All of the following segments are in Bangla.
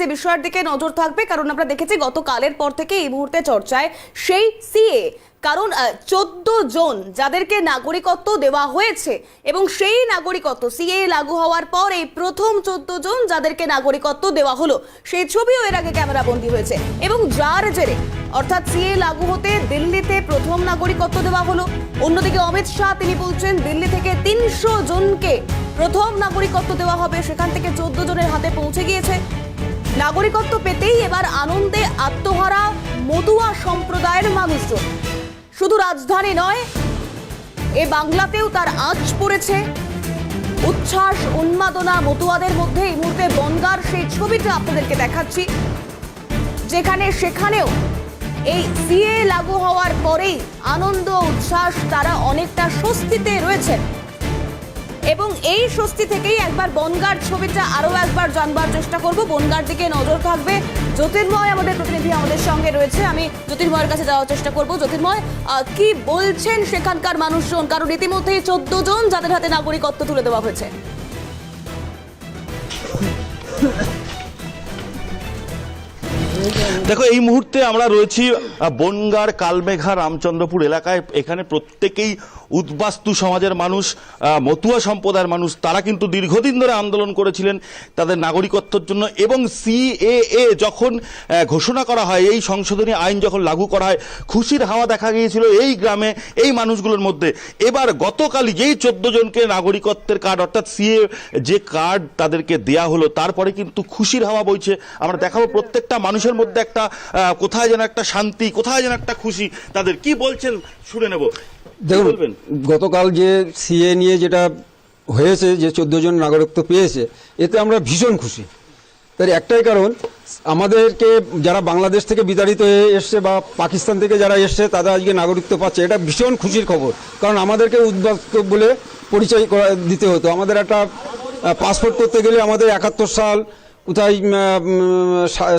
যে বিষয়ের দিকে নজর থাকবে, কারণ আমরা দেখেছি গতকালের পর থেকে এই মুহূর্তে চর্চায় সেই সিএ, কারণ চোদ্দ জন যাদেরকে নাগরিকত্ব দেওয়া হয়েছে এবং সেই নাগরিকত্ব, সিএ লাগু হওয়ার পর এই প্রথম চোদ্দ জন যাদেরকে নাগরিকত্ব দেওয়া হলো, সেই ছবিও এর আগে ক্যামেরা বন্দী হয়েছে। এবং যার জেরে, অর্থাৎ সিএ লাগু হতে দিল্লিতে প্রথম নাগরিকত্ব দেওয়া হলো, অন্যদিকে অমিত শাহ তিনি বলছেন দিল্লি থেকে তিনশো জনকে প্রথম নাগরিকত্ব দেওয়া হবে, সেখান থেকে চোদ্দ জনের হাতে পৌঁছে গিয়েছে। নাগরিকত্ব পেতেই এবার আনন্দে আত্মহারা মতুয়া সম্প্রদায়ের মানুষজন। শুধু রাজধানী নয়, এ বাংলাতেও তার আঁচ পড়েছে। উচ্ছ্বাস, উন্মাদনা মতুয়াদের মধ্যে এই মুহূর্তে বনগার সেই ছবিটা আপনাদেরকে দেখাচ্ছি। যেখানে সেখানেও এই সিএ লাগু হওয়ার পরেই আনন্দ, উচ্ছ্বাস তারা অনেকটা স্বস্তিতে রয়েছেন। এবং এই স্বস্তি থেকেই একবার বনগার ছবিটা আরও একবার জানবার চেষ্টা করব। বনগার দিকে নজর থাকবে জ্যোতির্ময়, আমাদের প্রতিনিধি আমাদের সঙ্গে রয়েছে। আমি জ্যোতির্ময়ের কাছে যাওয়ার চেষ্টা করব। জ্যোতির্ময় কি বলছেন সেখানকার মানুষজন? কারণ ইতিমধ্যেই চোদ্দ জন যাদের হাতে নাগরিকত্ব তুলে দেওয়া হয়েছে। দেখো, এই মুহূর্তে আমরা রয়েছি বনগাঁর কালমেঘা রামচন্দ্রপুর এলাকায়। এখানে প্রত্যেকেই উদ্বাস্তু সমাজের মানুষ মতুয়া সম্প্রদায়ের মানুষ। তারা কিন্তু দীর্ঘদিন ধরে আন্দোলন করেছিলেন তাদের নাগরিকত্বের জন্য এবং সিএএ যখন ঘোষণা করা হয়, এই সংশোধনী আইন যখন লাগু করা হয়, খুশির হাওয়া দেখা গিয়েছিল এই গ্রামে, এই মানুষগুলোর মধ্যে। এবার গতকালই যেই চোদ্দ জনকে নাগরিকত্বের কার্ড, অর্থাৎ সিএ যে কার্ড তাদেরকে দেয়া হলো, তারপরে কিন্তু খুশির হাওয়া বইছে। আমরা দেখাবো প্রত্যেকটা মানুষের মধ্যে একটা কোথায় যেন একটা শান্তি কোথায় যেন একটা খুশি। তাদের কি বলছেন শুনে নেব। দেখুন গতকাল যে সিএ নিয়ে যেটা হয়েছে যে চোদ্দ জন নাগরিকত্ব পেয়েছে এতে আমরা ভীষণ খুশি। তার একটাই কারণ আমাদেরকে যারা বাংলাদেশ থেকে বিতাড়িত হয়ে এসছে বা পাকিস্তান থেকে যারা এসছে তারা আজকে নাগরিকত্ব পাচ্ছে। এটা ভীষণ খুশির খবর। কারণ আমাদেরকে উদ্বাস্ত বলে পরিচয় করা দিতে হতো। আমাদের একটা পাসপোর্ট করতে গেলে আমাদের একাত্তর সাল কোথায়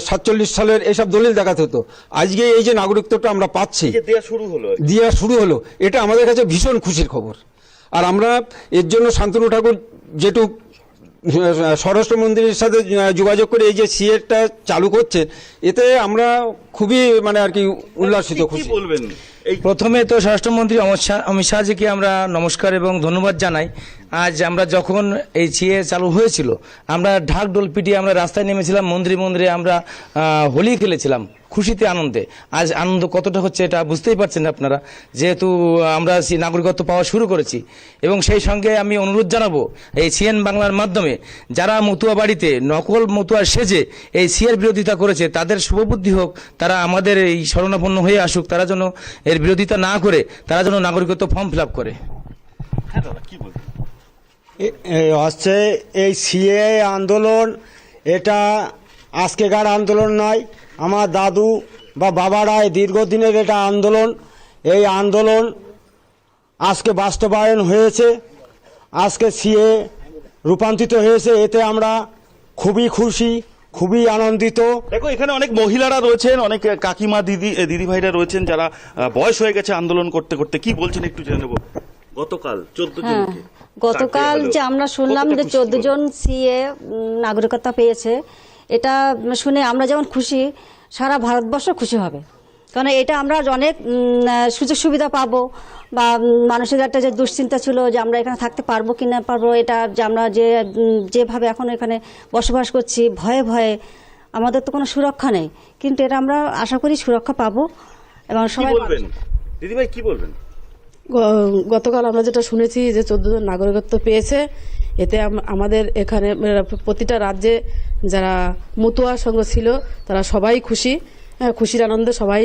সাতচল্লিশ সালের এইসব দলিল দেখাতে হতো। আজকে এই যে নাগরিকত্বটা আমরা পাচ্ছি দেওয়া শুরু হলো দিয়া শুরু হলো। এটা আমাদের কাছে ভীষণ খুশির খবর। আর আমরা এর জন্য শান্তনু ঠাকুর যেটু স্বরাষ্ট্র মন্ত্রীর সাথে যোগাযোগ করে এই যে সিএটা চালু করছে এতে আমরা খুবই মানে আর কি উল্লাসিত খুশি। বলবেন? এই প্রথমে তো স্বরাষ্ট্রমন্ত্রী অমিত শাহ অমিত শাহজিকে আমরা নমস্কার এবং ধন্যবাদ জানাই। আজ আমরা যখন এই সিএ চালু হয়েছিল আমরা ঢাক ডোল পিটিয়ে আমরা রাস্তায় নেমেছিলাম মন্দিরে মন্দিরে আমরা হোলি খেলেছিলাম। খুশিতে আনন্দে। আজ আনন্দ কতটা হচ্ছে এটা বুঝতেই পারছেন আপনারা? যেহেতু আমরা নাগরিকত্ব পাওয়া শুরু করেছি। এবং সেই সঙ্গে আমি অনুরোধ জানাব এই সিএন বাংলার মাধ্যমে যারা মতুয়া বাড়িতে নকল মতুয়া সেজে এই সিএর বিরোধিতা করেছে তাদের শুভবুদ্ধি হোক তারা আমাদের এই শরণাপন্ন হয়ে আসুক তারা যেন এর বিরোধিতা না করে তারা যেন নাগরিকত্ব ফর্ম ফিল আপ করে। হ্যাঁ দাদা কি বলবেন? হচ্ছে এই সিএ আন্দোলন এটা আজকেকার আন্দোলন নয় আমার দাদু বা বাবারা এই দীর্ঘদিনের এটা আন্দোলন। এই আন্দোলন আজকে বাস্তবায়ন হয়েছে। আজকে সিএ রূপান্তরিত হয়েছে। এতে আমরা খুবই খুশি খুবই আনন্দিত। দেখো এখানে অনেক মহিলারা রয়েছেন অনেক কাকিমা দিদি দিদি ভাইরা রয়েছেন যারা বয়স হয়ে গেছে আন্দোলন করতে করতে। কি বলছেন একটু জেনে নেব? গতকাল চোদ্দ হ্যাঁ জনকে। গতকাল যে আমরা শুনলাম যে চোদ্দ? জন সিএ নাগরিকত্ব পেয়েছে। এটা শুনে আমরা যেমন খুশি সারা ভারতবর্ষ খুশি হবে। কারণ এটা আমরা অনেক সুযোগ সুবিধা পাবো বা মানুষের একটা যে দুশ্চিন্তা ছিল যে আমরা এখানে থাকতে পারব কি না পারব এটা যে আমরা যে যেভাবে এখন এখানে বসবাস করছি ভয়ে ভয়ে আমাদের তো কোনো সুরক্ষা নেই। কিন্তু এটা আমরা আশা করি সুরক্ষা পাবো এবং সবাই বলবেন? দিদি ভাই কি বলবেন? গতকাল আমরা যেটা শুনেছি যে চোদ্দ জন নাগরিকত্ব পেয়েছে, এতে আমাদের এখানে মানে প্রতিটা রাজ্যে যারা মতুয়া সংঘ ছিল, তারা সবাই খুশি হ্যাঁ খুশির আনন্দে সবাই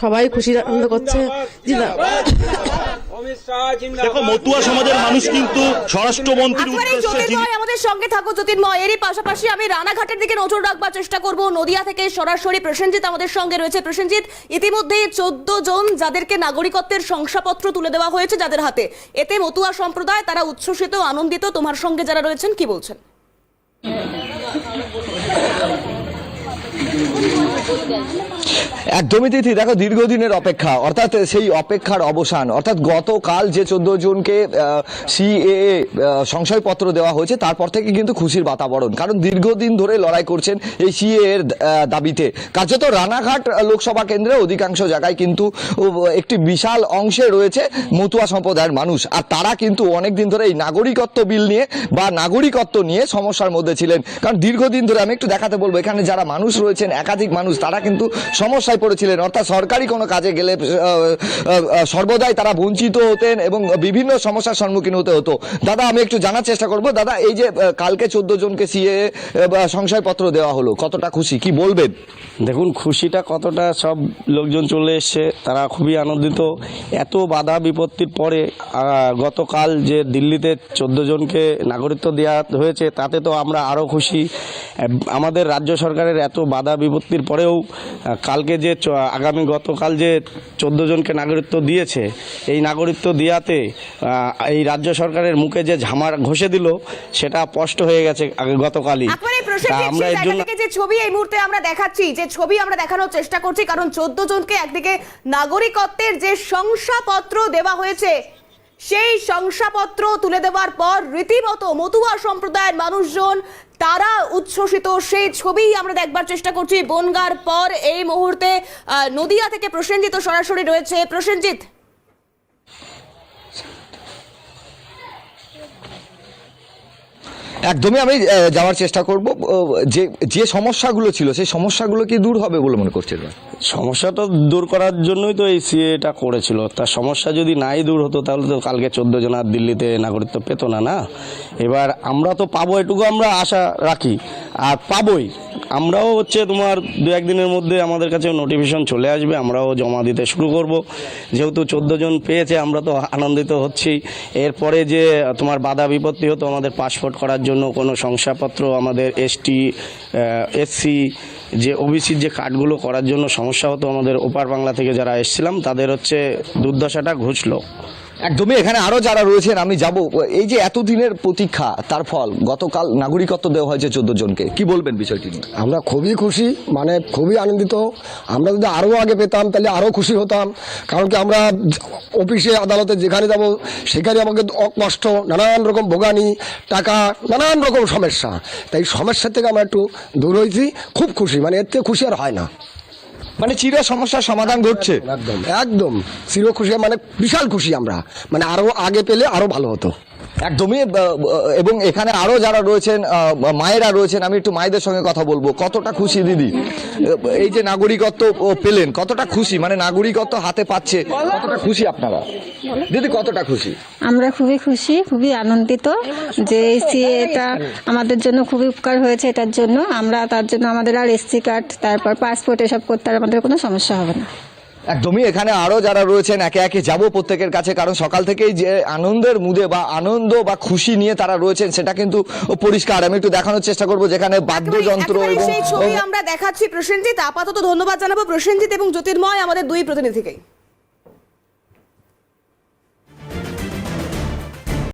সবাই খুশির আনন্দ করছে। দেখো মতুয়া সমাজের মানুষ কিন্তু স্বরাষ্ট্রমন্ত্রীর একেবারে উদ্দেশ্যে আমাদের সঙ্গে থাকো জ্যোতির্ময়। এরই পাশাপাশি আমি রানাঘাটের দিকে নজর রাখবার চেষ্টা করব। নদিয়া থেকে সরাসরি প্রসেনজিৎ আমাদের সঙ্গে রয়েছে। প্রসেনজিৎ ইতিমধ্যে চোদ্দ জন যাদেরকে নাগরিকত্বের শংসাপত্র তুলে দেওয়া হয়েছে যাদের হাতে। এতে মতুয়া সম্প্রদায় তারা উচ্ছ্বসিত আনন্দিত। তোমার সঙ্গে যারা রয়েছেন কি বলছেন? একদমই তিথি দেখো দীর্ঘদিনের অপেক্ষা, অর্থাৎ সেই অপেক্ষার অবসান। অর্থাৎ গতকাল যে চোদ্দ জনকে সিএএ সংশয়পত্র দেওয়া হয়েছে, তারপর থেকে কিন্তু খুশির বাতাবরণ। কারণ দীর্ঘদিন ধরে লড়াই করছেন এই সিএ এর দাবিতে। কার্যত রানাঘাট লোকসভা কেন্দ্রে অধিকাংশ জায়গায় কিন্তু একটি বিশাল অংশে রয়েছে মতুয়া সম্প্রদায়ের মানুষ। আর তারা কিন্তু অনেকদিন ধরে এই নাগরিকত্ব বিল নিয়ে বা নাগরিকত্ব নিয়ে সমস্যার মধ্যে ছিলেন। কারণ দীর্ঘদিন ধরে আমি একটু দেখাতে বলব, এখানে যারা মানুষ রয়েছেন, একাধিক মানুষ তারা কিন্তু সমস্যায় পড়েছিলেন। অর্থাৎ সরকারি কোনো কাজে গেলে সর্বদাই তারা বঞ্চিত হতেন এবং বিভিন্ন সমস্যার সম্মুখীন হতে হতো। দাদা, আমি একটু জানার চেষ্টা করব। দাদা, এই যে কালকে চোদ্দ জনকে সিএ সংশয়পত্র দেওয়া হলো, কতটা খুশি? কি বলবেন? দেখুন, খুশিটা কতটা, সব লোকজন চলে এসছে, তারা খুবই আনন্দিত। এত বাধা বিপত্তির পরে গতকাল যে দিল্লিতে চোদ্দ জনকে নাগরিকত্ব দেওয়া হয়েছে, তাতে তো আমরা আরও খুশি। আমাদের রাজ্য সরকারের এত বাধা বিপত্তির পরেও কালকে যে আগামী গতকাল যে চোদ্দ জনকে নাগরিকত্ব দিয়েছে এই নাগরিকত্ব দেওয়াতে এই রাজ্য সরকারের মুখে যে ঝামার ঘষে দিল সেটা স্পষ্ট হয়ে গেছে গতকালই। আমরা এর জন্য যে ছবি এই মুহূর্তে আমরা দেখাচ্ছি যে ছবি আমরা দেখানোর চেষ্টা করছি কারণ চোদ্দ জনকে একদিকে নাগরিকত্বের যে শংসাপত্র দেওয়া হয়েছে সেই শংসাপত্র তুলে দেওয়ার পর রীতিমতো মতুয়া সম্প্রদায়ের মানুষজন তারা উচ্ছ্বসিত, সেই ছবি আমরা দেখবার চেষ্টা করছি। বনগার পর এই মুহূর্তে নদিয়া থেকে প্রসেনজিৎ সরাসরি রয়েছে। প্রসেনজিৎ। একদমই আমি যাওয়ার চেষ্টা করব। যে যে সমস্যাগুলো ছিল, সেই সমস্যাগুলো কি দূর হবে বলে মনে করছেন? সমস্যা তো দূর করার জন্যই তো এই সিএটা করেছিল। তার সমস্যা যদি নাই দূর হতো, তাহলে তো কালকে চোদ্দ জন আর দিল্লিতে নাগরিকত্ব পেতো না না? এবার আমরা তো পাবো, এটুকু আমরা আশা রাখি। আর পাবোই। আমরাও হচ্ছে তোমার দু একদিনের মধ্যে আমাদের কাছে নোটিফিকেশন চলে আসবে, আমরাও জমা দিতে শুরু করব। যেহেতু চোদ্দ জন পেয়েছে, আমরা তো আনন্দিত হচ্ছি। এরপরে যে তোমার বাধা বিপত্তি হতো, আমাদের পাসপোর্ট করার জন্য কোনো শংসাপত্র আমাদের এসটি এসসি যে ওবিসির যে কার্ডগুলো করার জন্য সমস্যা হতো আমাদের ওপার বাংলা থেকে যারা এসছিলাম, তাদের হচ্ছে দুর্দশাটা ঘুচলো। একদমই, এখানে আরও যারা রয়েছেন, আমি যাব। এই যে এতদিনের প্রতীক্ষা, তার ফল, গতকাল নাগরিকত্ব দেওয়া হয়েছে চোদ্দ জনকে। কি বলবেন বিষয়টি নিয়ে? আমরা খুবই খুশি মানে খুবই আনন্দিত। আমরা যদি আরও আগে পেতাম, তাহলে আরও খুশি হতাম। কারণ কি আমরা অফিসে, আদালতে যেখানে যাব, সেখানে আমাকে কষ্ট, নানান রকম ভোগানি, টাকা, নানান রকম সমস্যা। তাই সমস্যা থেকে আমরা একটু দূর হয়েছি। খুব খুশি মানে এর থেকে খুশি আর হয় না। মানে চির সমস্যার সমাধান ঘটছে। একদম একদম। চির খুশি মানে বিশাল খুশি আমরা। মানে আরও আগে পেলে আরও ভালো হতো। একদমই এবং এখানে আরও যারা রয়েছেন মায়েরা রয়েছেন, আমি একটু মায়েদের সঙ্গে কথা বলব। কতটা খুশি, দিদি? এই যে নাগরিকত্ব পেলেন, কতটা খুশি? মানে নাগরিকত্ব হাতে পাচ্ছে, কতটা খুশি আপনারা? দিদি, কতটা খুশি? আমরা খুবই খুশি, খুবই আনন্দিত যে এই সিএটা আমাদের জন্য খুবই উপকার হয়েছে এটার জন্য। আমরা তার জন্য আমাদের আর এসসি কার্ড, তারপর পাসপোর্ট এসব করতে আর আমাদের কোনো সমস্যা হবে না। একদমই এখানে আরও যারা রয়েছেন একে একে যাব প্রত্যেকের কাছে কারণ সকাল থেকেই যে আনন্দের মুদে বা আনন্দ বা খুশি নিয়ে তারা রয়েছেন সেটা কিন্তু পরিষ্কার। আমি একটু দেখানোর চেষ্টা করব যেখানে বাদ্যযন্ত্র এবং ছবি আমরা দেখাচ্ছি প্রসেনজিৎ। আপাতত ধন্যবাদ জানাব প্রসেনজিৎ এবং জ্যোতির্ময় আমাদের দুই প্রতিনিধিকে